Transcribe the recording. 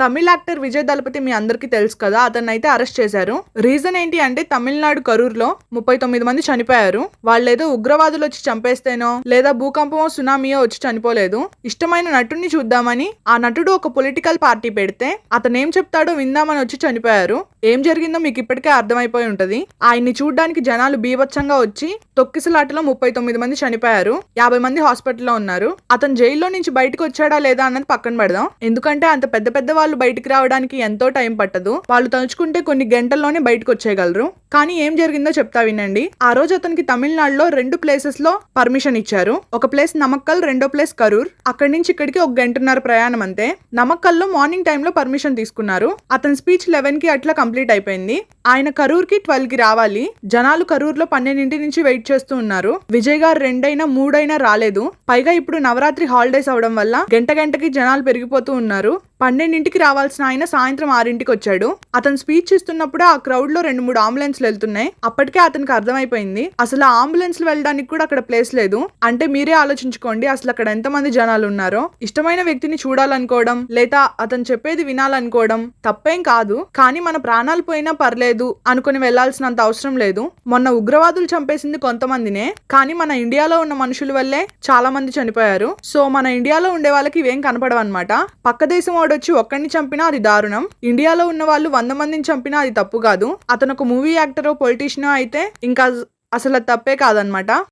తమిళ actor Vijay దళపతి మీ అందరికీ తెలుసు కదా అతన్ని అయితే అరెస్ట్ చేశారు. రీజన్ ఏంటి అంటే తమిళనాడు కరూర్లో ముప్పై తొమ్మిది మంది చనిపోయారు. వాళ్ళేదో ఉగ్రవాదులు వచ్చి చంపేస్తేనో లేదా భూకంపమో సునామీయో వచ్చి చనిపోలేదు. ఇష్టమైన నటుడిని చూద్దామని ఆ నటుడు ఒక పొలిటికల్ పార్టీ పెడితే అతను ఏం చెప్తాడో విందామని వచ్చి చనిపోయారు. ఏం జరిగిందో మీకు ఇప్పటికే అర్థమైపోయి ఉంటది. ఆయన్ని చూడడానికి జనాలు బీభత్సంగా వచ్చి తొక్కిసలాటలో ముప్పై తొమ్మిది మంది చనిపోయారు. యాభై మంది హాస్పిటల్లో ఉన్నారు. అతను జైల్లో నుంచి బయటకు వచ్చాడా లేదా అన్నది పక్కన పెడదాం. ఎందుకంటే అంత పెద్ద పెద్ద వాళ్ళు బయటికి రావడానికి ఎంతో టైం పట్టదు. వాళ్ళు తలుచుకుంటే కొన్ని గంటల్లోనే బయటకు వచ్చేయగలరు. కానీ ఏం జరిగిందో చెప్తా వినండి. ఆ రోజు అతనికి తమిళనాడులో రెండు ప్లేసెస్లో పర్మిషన్ ఇచ్చారు. ఒక ప్లేస్ నమక్కల్ రెండో ప్లేస్ కరూర్. అక్కడి నుంచి ఇక్కడికి ఒక గంటన్నర ప్రయాణం అంతే. నమక్కల్లో మార్నింగ్ టైంలో పర్మిషన్ తీసుకున్నారు. అతని స్పీచ్ లెవెన్కి అట్లా కంప్లీట్ అయిపోయింది. ఆయన కరూర్కి ట్వెల్వ్కి రావాలి. జనాలు కరూర్లో పన్నెండింటి నుంచి వెయిట్ చేస్తూ ఉన్నారు. విజయ్ గారు రెండైనా మూడైనా రాలేదు. పైగా ఇప్పుడు నవరాత్రి హాలిడేస్ అవడం వల్ల గంట గంటకి జనాలు పెరిగిపోతూ ఉన్నారు. పన్నెండింటికి రావాల్సిన ఆయన సాయంత్రం ఆరింటికి వచ్చాడు. అతను స్పీచ్ ఇస్తున్నప్పుడు ఆ క్రౌడ్లో రెండు మూడు అంబులెన్స్లు వెళ్తున్నాయి. అప్పటికే అతనికి అర్థమైపోయింది. అసలు ఆ వెళ్ళడానికి కూడా అక్కడ ప్లేస్ లేదు. అంటే మీరే ఆలోచించుకోండి అసలు అక్కడ ఎంతమంది జనాలు ఉన్నారో. ఇష్టమైన వ్యక్తిని చూడాలనుకోవడం లేదా అతను చెప్పేది వినాలనుకోవడం తప్పేం కాదు. కానీ మన ప్రాణాలు పోయినా పర్లేదు అనుకుని వెళ్ళాల్సినంత అవసరం లేదు. మొన్న ఉగ్రవాదులు చంపేసింది కొంతమందినే. కానీ మన ఇండియాలో ఉన్న మనుషుల వల్లే చాలా మంది చనిపోయారు. సో మన ఇండియాలో ఉండే వాళ్ళకి ఇవేం కనపడవన్నమాట. పక్క దేశం వచ్చి ఒక్కడిని చంపినా అది దారుణం. ఇండియాలో ఉన్న వాళ్ళు వంద మందిని చంపినా అది తప్పు కాదు. అతను ఒక మూవీ యాక్టర్ పొలిటీషియన్ అయితే ఇంకా అసలు తప్పే కాదనమాట